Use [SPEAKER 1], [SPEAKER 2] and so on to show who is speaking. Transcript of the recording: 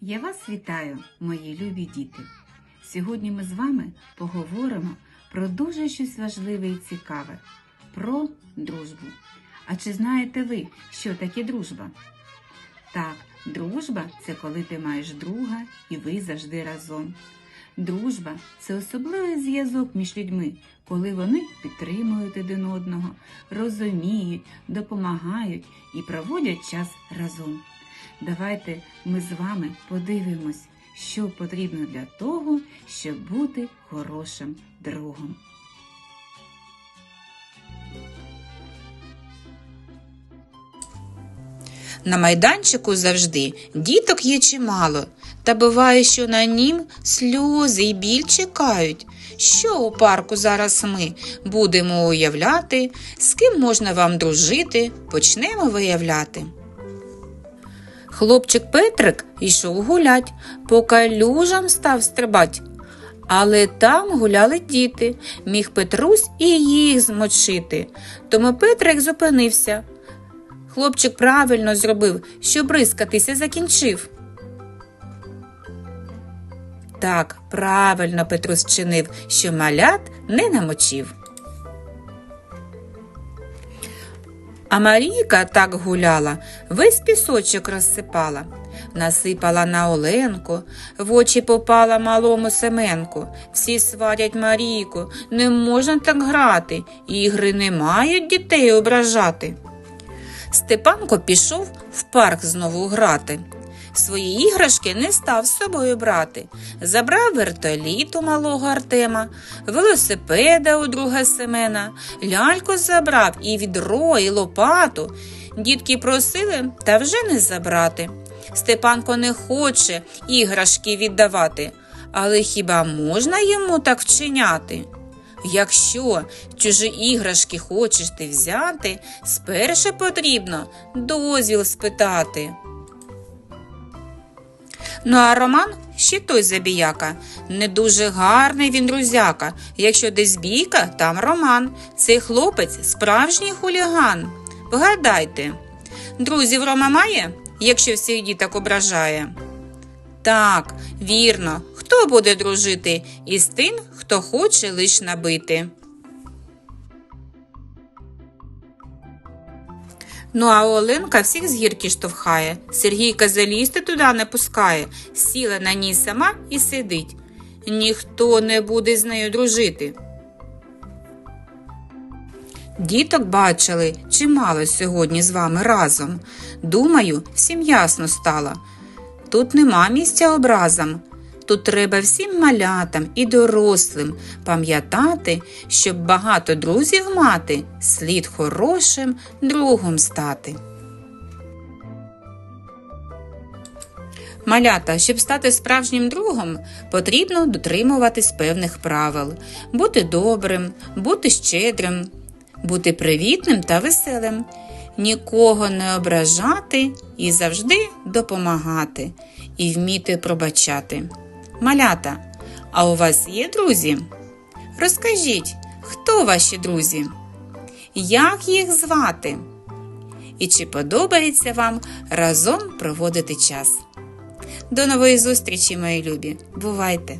[SPEAKER 1] Я вас вітаю, мої любі діти. Сьогодні ми з вами поговоримо про дуже щось важливе і цікаве про дружбу. А чи знаєте ви, що таке дружба? Так, дружба це коли ти маєш друга і ви завжди разом. Дружба це особливий зв'язок між людьми, коли вони підтримують один одного, розуміють, допомагають і проводять час разом. Давайте ми з вами подивимось, що потрібно для того, щоб бути хорошим другом.
[SPEAKER 2] На майданчику завжди діток є чимало, та буває, що на нім сльози і біль чекають. Що у парку зараз ми будемо уявляти, з ким можна вам дружити, почнемо виявляти. Хлопчик Петрик йшов гулять, по калюжам став стрибать. Але там гуляли діти, міг Петрусь і їх змочити. Тому Петрик зупинився. Хлопчик правильно зробив, що бризкатися закінчив. Так, правильно Петрус чинив, що малят не намочив. А Марійка так гуляла, весь пісочок розсипала, насипала на Оленку, в очі попала малому Семенку. Всі сварять Марійку, не можна так грати, ігри не мають дітей ображати. Степанко пішов в парк знову грати. Свої іграшки не став з собою брати. Забрав вертоліт у малого Артема, велосипеда у друга Семена, ляльку забрав і відро, і лопату. Дітки просили, та вже не забрати. Степанко не хоче іграшки віддавати, але хіба можна йому так вчиняти? Якщо чужі іграшки хочеш ти взяти, спершу потрібно дозвіл спитати. Ну а Роман ще той забіяка. Не дуже гарний він друзяка. Якщо десь бійка, там Роман. Цей хлопець справжній хуліган. Вгадайте, друзів Рома має, якщо всіх діток ображає? Так, вірно, хто буде дружити із тим, хто хоче лиш набити. Ну, а Оленка всіх з гірки штовхає. Сергійка залізти туди не пускає, сіла на ній сама і сидить. Ніхто не буде з нею дружити. Діток бачили чимало сьогодні з вами разом. Думаю, всім ясно стало. Тут нема місця образам. Тут треба всім малятам і дорослим пам'ятати, щоб багато друзів мати, слід хорошим другом стати. Малята, щоб стати справжнім другом, потрібно дотримуватись певних правил, бути добрим, бути щедрим, бути привітним та веселим, нікого не ображати і завжди допомагати, і вміти пробачати. Малята, а у вас є друзі? Розкажіть, хто ваші друзі? Як їх звати? І чи подобається вам разом проводити час? До нової зустрічі, мої любі! Бувайте!